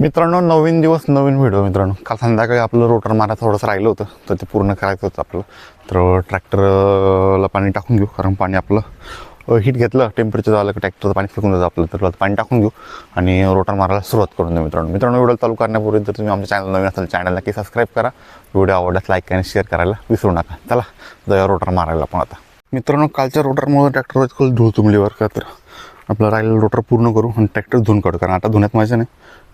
मित्रांनो नवीन दिवस नवीन व्हिडिओ मित्रांनो. काल संध्याकाळी आपलं रोटर मारा थोडंसं राहिलं होतं तर ते पूर्ण करायचं होतं आपलं. तर ट्रॅक्टरला पाणी टाकून घेऊ कारण पाणी आपलं हिट घेतलं टेम्परेचर झालं की ट्रॅक्टरचं पाणी फेकून जातं आपलं. तर पाणी टाकून घेऊ आणि रोटर मारायला सुरुवात करून देऊ मित्रांनो. मित्रांनो व्हिडिओ चालू करण्यापूर्वी जर तुम्ही आमच्या चॅनल नवीन असेल चॅनलला की सबस्क्राईब करा. व्हिडिओ आवडल्यास लाईक आणि शेअर करायला विसरू नका. चला जाऊया रोटर मारायला आपण आता. मित्रांनो कालच्या रोटरमुळे ट्रॅक्टरवर धुळ धूळ का तर आपलं राहिलेलं रोटर पूर्ण करू आणि ट्रॅक्टर धुवून काढू. कारण आता धुण्यात मजा नाही.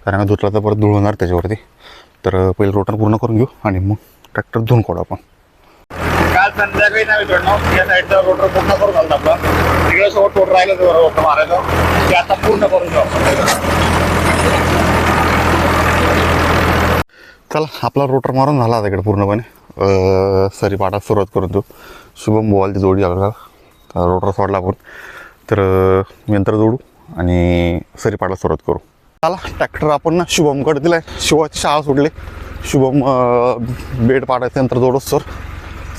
कारण का धुतला तर परत धूळ होणार त्याच्यावरती. तर पहिले रोटर पूर्ण करून घेऊ आणि मग ट्रॅक्टर धुवून काढू आपण. काल संध्याकाळी नाही मित्रांनो या साईडचा रोटर पूर्ण करून झाला आपला. तिकडे सोबत रोटर राहिलं रोटर मारायचं. ते आता पूर्ण करून घेऊ. चला आपला रोटर मारून झाला आता इकडे पूर्णपणे. सरी पाठात सुरुवात करून देऊ. शुभम बोवाल ती जोडी आला रोटर सोडला आपण. तर यंत्र जोडू आणि सरी पाठात सुरुवात करू. चला ट्रॅक्टर आपण ना शुभमकडे आहे शिवाची शाळा सुटली. शुभम बेड पाडायचं यंत्र जोडोस सर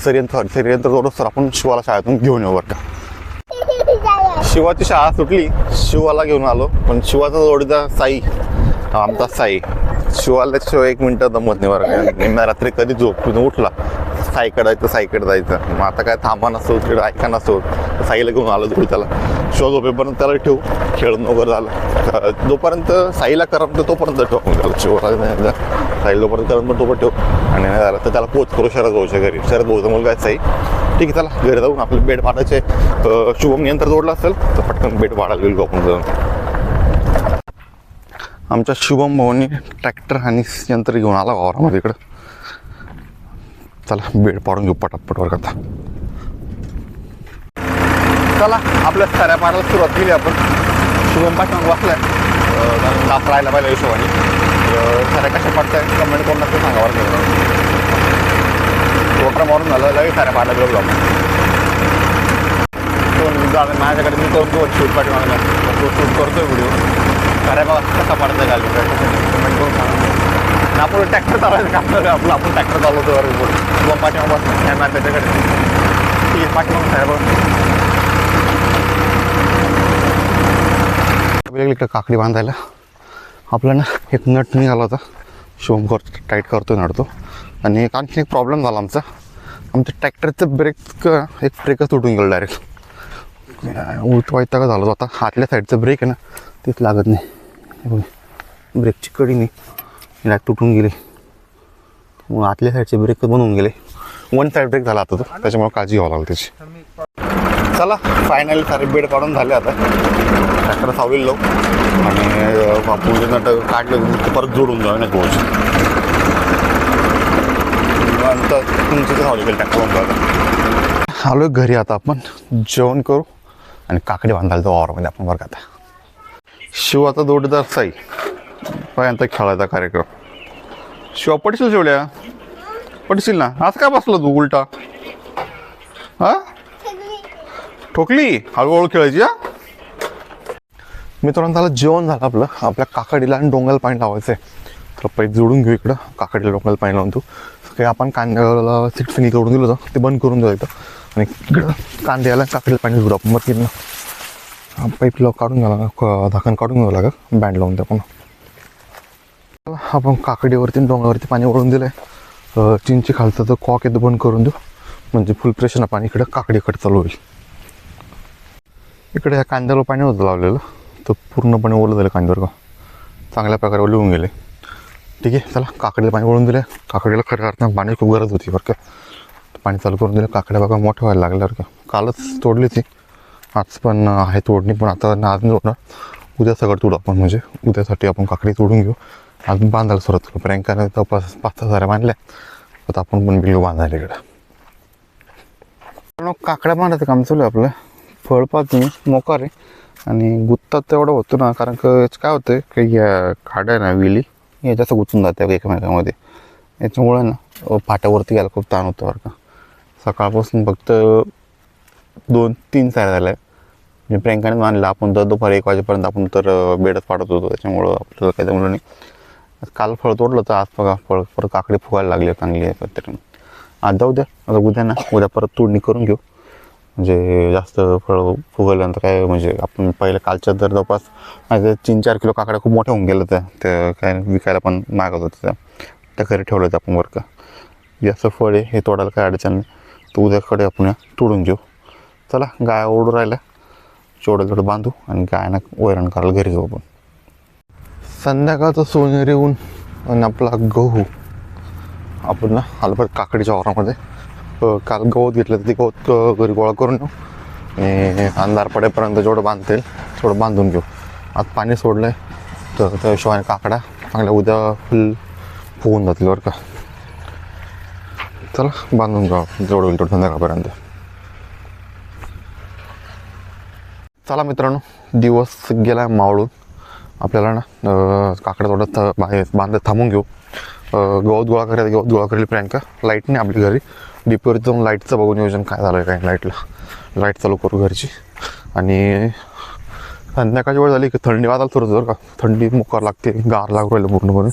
सरयंत्र यंत्र सरी यंत्र सर आपण शिवाला शाळेतून घेऊन येऊ बरं का. शिवाची शाळा सुटली. शिवाला घेऊन आलो. पण शिवाचा जोडीचा साई आमचा साई. शिवाला शिवाय एक मिनटं दमत नाही बरं का. रात्री कधी झोपून उठला. साईकडे जायचं साईकडे जायचं. मग आता काय थांबा नसतो तिकडे ऐका नसतो साईला घेऊन आलो तिकडे त्याला. शो झोपेपर्यंत त्याला ठेवू. खेळून वगैरे झालं. जोपर्यंत साईला करमतो तोपर्यंत ठेवू. त्याला शिवाला नाही जोपर्यंत करमतो तोपर्यंत ठेवू. आणि नाही झालं तर त्याला पोच करू शरद भाऊच्या घरी. शरद भाऊचा मुलगा आहे साई. ठीक आहे चला. घरी जाऊन आपलं बेड पाडायचे शुभम यंत्र जोडलं असेल तर पटकन बेड पाडायला गेलो आपण जाऊन. आमच्या शुभम भाऊनी ट्रॅक्टर आणि यंत्र घेऊन आला वावरामध्ये इकडं. चला बेड पाडून घेऊ पटापट वर आता. चला आपल्या साऱ्या पाडायला सुरुवात केली आपण. शुभम पाठवून वाचलाय. ताप राहायला पाहिजे हिशोबाने. साऱ्या कशा पडताय? कमेंट करून नक्की सांगा बरं का. रोटर मारून झालं लगेच साऱ्या पाडला गेलो आपण दोन माझ्याकडे मी करतो शूट पाठवणार तो शूट करतोय व्हिडिओ साऱ्या बाबा कसा पडतंय घालून कमेंट करून सांगा. आपण ट्रॅक्टर चालवायचं काम करतो आपलं आपण ट्रॅक्टर चालवतो बरोबर किंवा पाठीमा बस कॅमेरा त्याच्याकडे. ठीक आहे पाठीमाग साहेब आपल्याला इकडे काकडी बांधायला. आपला ना एक नट निघाला होता. शिवम कर टाईट करतो नडतो आणि एक आणखी एक प्रॉब्लेम झाला आमचा. आमच्या ट्रॅक्टरचं ब्रेक एक ब्रेकच तुटून गेलं डायरेक्ट उलट का झालं होता. आतल्या साईडचं ब्रेक आहे ना तेच लागत नाही. ब्रेकची कडी नाही. डायरेक्ट तुटून गेली. मग आतल्या साईडचे ब्रेक बनवून गेले. वन साईड ब्रेक झाला आता तो. त्याच्यामुळे काळजी घ्यावं लागली त्याची. चला फायनली सारे बेड काढून झाले आता. ट्रॅक्टर सावलेलो आणि पूर्ण काढलं परत जोडून जाऊ ना पोहोच नंतर तुमचं सावली गेलं ट्रॅक्टर आलो घरी आता आपण. जेवण करू. आणि काकडी बांधायला जाऊ वावरामध्ये आपण बरं का आता. शिवाचा जोडीदार साई. पर्यंत खेळायचा कार्यक्रम. शिवा पडशील शेवड्या पडशील ना. आज काय बसला तू उलटा? हा? ठोकली? हळूहळू खेळायची हा? मित्रांनो त्याला जेवण झालं आपलं. आपल्या काकडीला आणि डोंगल पाणी लावायचं आहे तर पाईप जोडून घेऊ इकडं. काकडीला डोंगल पाणी लावून तू काही आपण कांद्याला सीट फिनी करून दिलं होतं. ते बंद करून जायचं आणि इकडं कांद्याला काकडीला पाणी जोडू आपण. मग ना पाईप लाव काढून घ्यावं धाकण काढून घ्यावं लागेल बँड लावून त्या पण आपण काकडीवरती डोंगावरती पाणी ओढून दिलं आहे चिंची खालचं तर कॉक येतं बंद करून देऊ. म्हणजे फुल प्रेशरनं पाणी इकडं काकडीकडे चालू होईल. इकडे ह्या कांद्याला पाणी होतं लावलेलं. तर पूर्णपणे ओलं झालं कांद्यावर का. चांगल्या प्रकारे ओलवून गेले. ठीक आहे चला काकडीला पाणी ओळून दिलं काकडीला खरं अर्थानं पाणी खूप गरज होती बरं का. तर पाणी चालू करून दिलं. काकड्या बघा मोठ्या व्हायला लागल्या बरं का. कालच तोडली ती. आज पण आहे तोडणी पण आता ना आज नाही तोडणार. उद्या सगळं तोडू आपण म्हणजे उद्यासाठी आपण काकडी तोडून घेऊ. आज बांधायला सुरुवात करू. प्रियंकाने तर पाच हजार बांधल्या. आता आपण पण बिल्लो बांधायला इकडं. पण काकड्या बांधायचं काम चालू आहे आपलं. फळपात मोकार आहे. आणि गुत्तात तेवढं होतो ना कारण का याचं काय होतं की या खाड्या ना विली या जास्त गुंतून जाते एकमेकांमध्ये. याच्यामुळे ना फाट्यावरती घ्यायला खूप ताण होतं बरं का. सकाळपासून फक्त दोन तीन साड्या झाल्या. म्हणजे प्रियंकाने मानलं आपण तर दुपारी एक वाजेपर्यंत आपण तर बेडच पाठवत होतो. त्याच्यामुळं आपल्याला काही जमलं नाही. काल फळ तोडलं तर आज बघा फळ परत काकडी फुगायला लागली चांगली आहे तरी आज जाऊ द्या आता उद्या ना उद्या परत तोडणी करून घेऊ. म्हणजे जास्त फळ फुगवल्यानंतर काय म्हणजे आपण पहिले कालच्या दर जवळपास माझे तीन चार किलो काकड्या खूप मोठ्या होऊन गेलं त्या त्या काय विकायला पण मागत होतं त्या. त्या घरी ठेवलं होतं आपण बरं का. फळ आहे हे तोडायला काय अडचण नाही. तर उद्याकडे आपण तोडून घेऊ. चला गाय ओढू राहिल्या. चोडं थोडं बांधू आणि गायना वैरण करायला घरी जाऊ आपण. संध्याकाळचं सोनेरी ऊन आणि आपला गहू. आपण ना आलं काकडीच्या वारामध्ये काल गवत घेतलं तर ते गवत घरी गोळा करून घेऊ आणि अंधार पडेपर्यंत जेवढं बांधता येईल तेवढं बांधून घेऊ. आता पाणी सोडलं आहे तर त्या हिशोबाने काकडा चांगल्या उद्या फुल फुगून जातील बरं का. चला बांधून घेऊ आपण जेवढं होईल तेवढं संध्याकाळपर्यंत. चला मित्रांनो दिवस गेला मावळून. आपल्याला ना काकडा थोडं बाहेर बांधत थांबून घेऊ. गवत गोळा करायला गवत गोळा करेल प्रियांका. लाइट नाही आपली घरी. डीपीवरती जाऊन लाईटचं बघून नियोजन काय झालं काय लाईटला लाइट चालू करू घरची. आणि संध्याकाळची वेळ झाली की थंडी वाजायला सुरू जर का. थंडी मुकार लागते गार लागू राहिलं पूर्ण म्हणून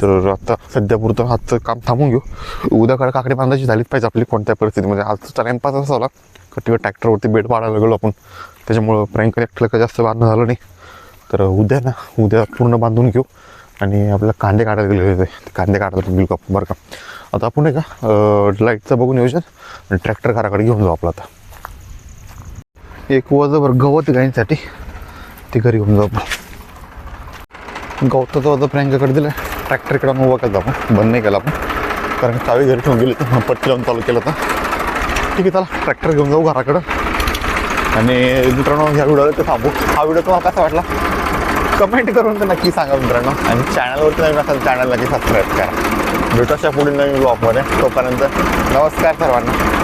तर आता सध्यापुरतं आजचं काम थांबून घेऊ. उद्याकडे काकडे बांधायची झालीच पाहिजे आपली कोणत्या परिस्थितीमध्ये. आजचा टाईमपास असा झाला का ट्रॅक्टरवरती बेड पाडायला गेलो आपण. त्याच्यामुळं प्रियांका एकट्याला काही जास्त बांधणं झालं नाही. तर उद्या ना उद्या पूर्ण बांधून घेऊ आणि आपल्याला कांदे काढायला गेले होते. ते कांदे काढायला गेलो आपण बरं का? आता आपण आहे का लाईटचं बघून नियोजन आणि ट्रॅक्टर घराकडे घेऊन जाऊ आपला आता. एक वजभर गवत गायींसाठी. ते घरी घेऊन जाऊ आपण. गवताचं वजा प्रियंकाकडे दिलं ट्रॅक्टरकडे उभा केला आपण. बंद नाही केला आपण. कारण चावी घरी ठेवून गेली तर पट्टी लावून चालू केलं तर ठीक आहे चला ट्रॅक्टर घेऊन जाऊ घराकडं. आणि मित्रांनो ह्या व्हिडिओला ते थांबू. हा व्हिडिओ तुम्हाला कसा वाटला? कमेंट करून तर नक्की सांगा मित्रांनो. आणि चॅनलवरती नवीन असाल चॅनल नक्की सबस्क्राईब करा. भेटू अशा पुढील नवीन ब्लॉगमध्ये तोपर्यंत नमस्कार सर्वांना.